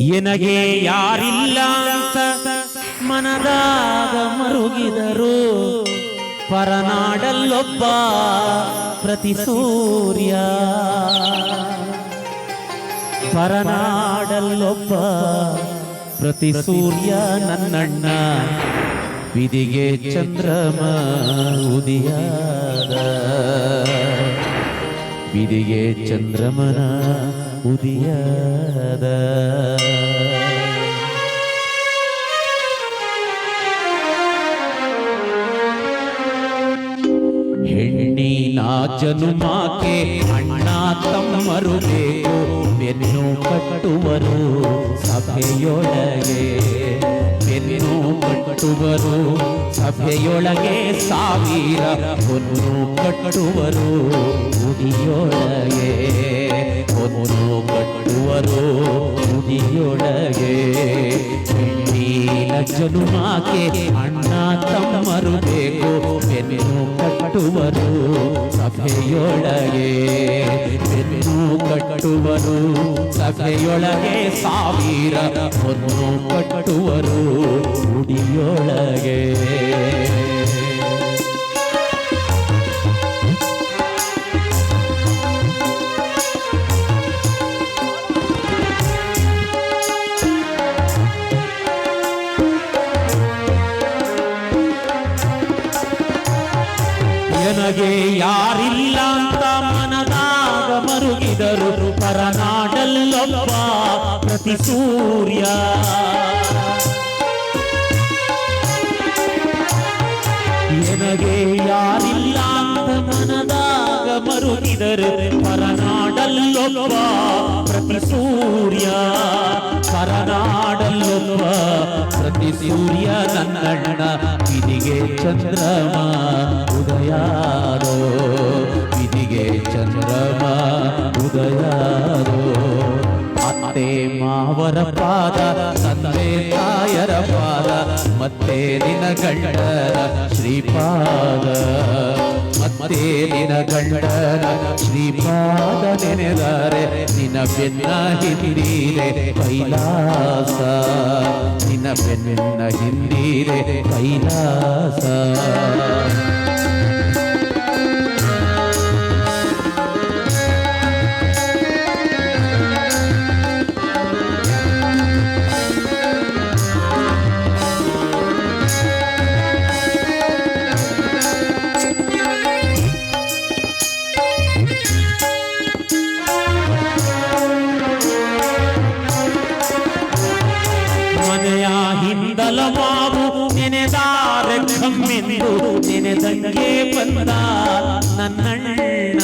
ಎನಗೆ ಯಾರಿಲ್ಲ ಅಂತ ಮನದಾಗ ಮರುಗಿದರು. ಪರನಾಡಲ್ಲೊಬ್ಬ ಪ್ರತಿ ಸೂರ್ಯ. ಪರನಾಡಲ್ಲೊಬ್ಬ ಪ್ರತಿ ಸೂರ್ಯ ನನ್ನಣ್ಣ. ವಿಧಿಗೆ ಚಂದ್ರಮ ಉದಿಯಾದ. ವಿಧಿಗೆ ಚಂದ್ರಮನ ಉದಿಯಾದ. ಹೆಣ್ಣಿನ ಜನುಮಾಕೆ ಅಣ್ಣ ತಮ್ಮರು ಬೇಕು. ಬೆನ್ನು ಕಟ್ಟುವರು ಸಭೆಯೊಳಗೆ ಬೆನ್ನು ಕಟ್ಟುವರು ಸಭೆಯೊಳಗೆ ಸಾವಿರ ಹೊನ್ನು ಕಟ್ಟುವರು ಉಡಿಯೊಳಗೆ ಹೊನ್ನು ಕಟ್ಟುವರು ಹೆಣ್ಣಿನ ಜನುಮಾಕೆ ಅಣ್ಣ ತಮ್ಮರು ಬೇಕು. ಬೆನ್ನು ಕಟ್ಟುವರು ಸಭೆಯೊಳಗೆ. ಬೆನ್ನು ಕಟ್ಟುವರು ಸಭೆಯೊಳಗೆ. ಸಾವಿರ ಹೊನ್ನು ಕಟ್ಟುವರು ಉಡಿಯೊಳಗೆ ನನಗೆ ಯಾರಿಲ್ಲ ಅಂತ ಮನದಾಗ ಮರುಗಿದರು. ಪರನಾಡಲ್ಲೊಬ್ಬ ಪ್ರತಿ ಸೂರ್ಯ. ನನಗೆ ಯಾರಿಲ್ಲ ಅಂತ ಮನದಾಗ ಮರುಗಿದರು. ಪರನಾಡಲ್ಲೊಬ್ಬ ಪ್ರತಿ ಸೂರ್ಯ, ಕರನಾಡಲ್ಲೊಬ್ಬ ಪ್ರತಿ ಸೂರ್ಯ ನನ್ನಣ್ಣ ಇದಿಗೆ ಚಂದ್ರಮ ಉದಯಾರೋ ವಿಧಿಗೆ ಚಂದ್ರಮ ಉದಯಾರೋ ಅತ್ತೆ ಮಾವರ ಪಾದ, ತಂದೆ ತಾಯರ ಪಾದ, ಮತ್ತೆ ನಿನ ಗಂಡರ ಶ್ರೀಪಾದ. ಮತ್ತೆ ನಿನ ಗಂಡನ ಶ್ರೀಪಾದ ನೆನೆದರೆ. ನಿನ ಬೆನ್ನ ಹಿಂದೀರೆ ಕೈಲಾಸ. ನಿನ ಬೆನ್ನ ಹಿಂದೀರೆ ಕೈಲಾಸ. ಕಮ್ಮೆಂದು ನೆನೆದಂಗೆ ಬಂದ ನನ್ನಣ್ಣ.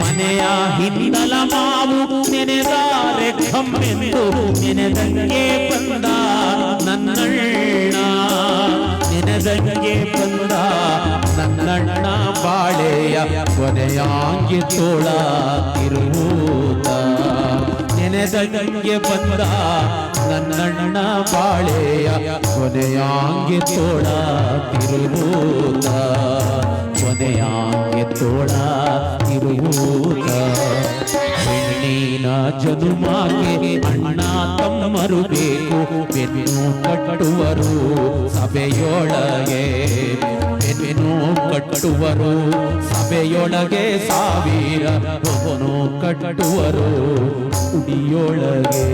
ಮನೆಯ ಹಿಂದಲ ಮಾವು ನೆನೆದಾರೆ ಕಮ್ಮೆಂದು ನೆನೆದಂಗೆ ಬಂದ ನನ್ನಣ್ಣ. ನೆನೆದಂಗೆ ಬಂದ ನನ್ನಣ್ಣ ಬಾಳೆಯ ಕೊನೆಯಾಂಗಿ ತೋಳ ತಿರುವುದ. ನೆನೆದಂಗೆ ಬಂದ ನನ್ನಣ್ಣ ಬಾಳೆಯ ಕೊನೆಯಾಂಗೆ ತೋಳ ತಿರುವುದ ಕೊನೆಯಾಂಗೆ ತೋಳ ತಿರುವುದ ಹೆಣ್ಣಿನ ಜನುಮಾಗೆ ಅಣ್ಣ ತಮ್ಮರು ಬೇಕು. ಬೆನ್ನು ಕಟ್ಟುವರು ಸಭೆಯೊಳಗೆ. ಬೆನ್ನು ಕಟ್ಟುವರು ಸಭೆಯೊಳಗೆ ಸಾವಿರ ಕಟ್ಟುವರು ಉಡಿಯೊಳಗೆ.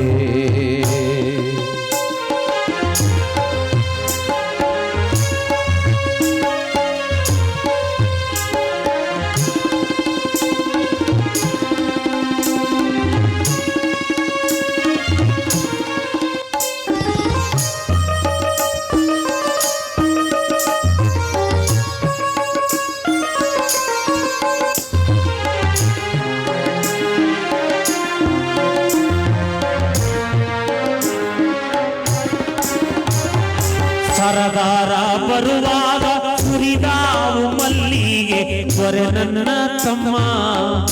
ಸರದಾರ ಬರುವಾಗ ಸುರಿದಾವು ಮಲ್ಲಿಗೆ ದೊರೆ ನನ್ನ ತಮ್ಮ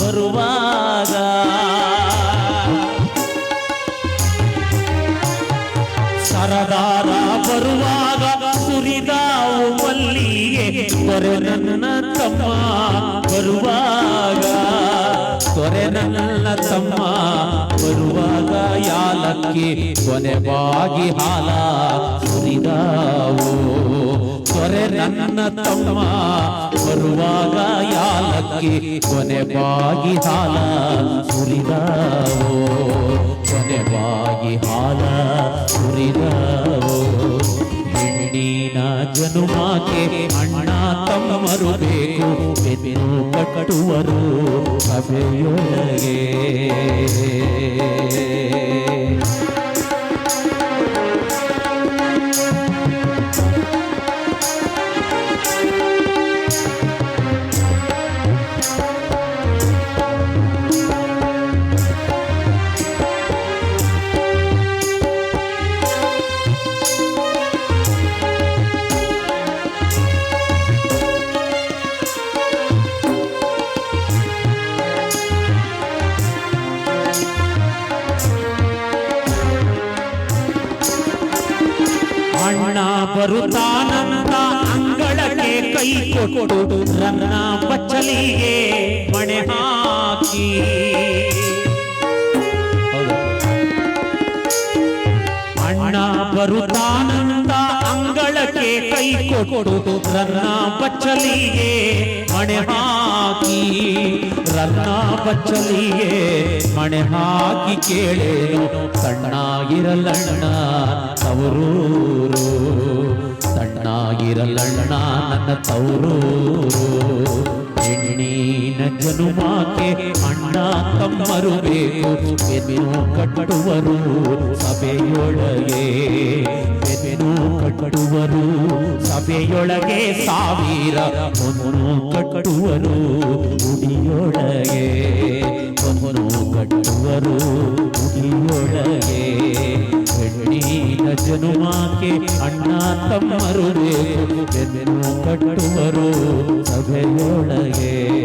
ಬರುವಾಗ ಸರದಾರ ಬರುವಾಗ ಸುರಿದಾವು ಮಲ್ಲಿಗೆ ದೊರೆ ನನ್ನ ತಮ್ಮ ಬರುವಾಗ ದೊರೆ ನನ್ನ ತಮ್ಮ ಬರುವಾಗ ಯಾಲಕ್ಕಿ ಕೊನೆ ಬಾಗಿ ಹಾಲ ಸುರಿದಾವು. ತೊರೆ ನನ್ನ ತಮ್ಮ ಬರುವಾಗ ಯಾಲಕ್ಕಿ ಕೊನೆ ಬಾಗಿ ಹಾಲ ಸುರಿದಾವು. ಕೊನೆ ಬಾಗಿ ಹಾಲ ಸುರಿದಾವು. ಹೆಣ್ಣಿನ ಜನುಮಾಕೆ ಅಣ್ಣ ಬೇಕು ಬೆನ್ನು ಕಟ್ಟುವರು ಸಭೆಯೊಳಗೆ ಅಣ್ಣ ತಾನಂದ ಅಂಗಳಕ್ಕೆ ಕೈ ಕೊಟ್ಟು ರನ್ನ ಬಚ್ಚಲಿಗೆ ಮಣೆ ಹಾಕಿ. ಅಣ್ಣ ಬರುತ್ತಾನಂದ ಅಂಗಳಕ್ಕೆ ಕೈ ಕೊಟ್ಟು ರನ್ನ ಬಚ್ಚಲಿಗೆ ಮಣೆ ಹಾಕಿ. ರನ್ನ ಬಚ್ಚಲಿಗೆ ಮಣೆ ಹಾಕಿ ಕೇಳೇನು? ಸಣ್ಣಾಗಿರಲಣ್ಣ ತವರೂರು. ಸಣ್ಣಾಗಿರಲಣ್ಣ ನನ್ನ ತವರೂರು. ಹೆಣ್ಣಿನ ಜನುಮಾಕೆ ಅಣ್ಣ ತಮ್ಮರು ಬೇಕು. ಬೆನ್ನು ಕಟ್ಟುವರು ಸಭೆಯೊಳಗೆ. ಬೆನ್ನು ಕಟ್ಟುವರು ಸಭೆಯೊಳಗೆ ಸಾವಿರ ಕಟ್ಟುವರು. ಜನುಮಾಕೆ ಅಣ್ಣ ತಮ್ಮರು ಬೇಕು. ಬೆನ್ನು ಕಟ್ಟುವರು ಸಭೆಯೊಳಗೆ.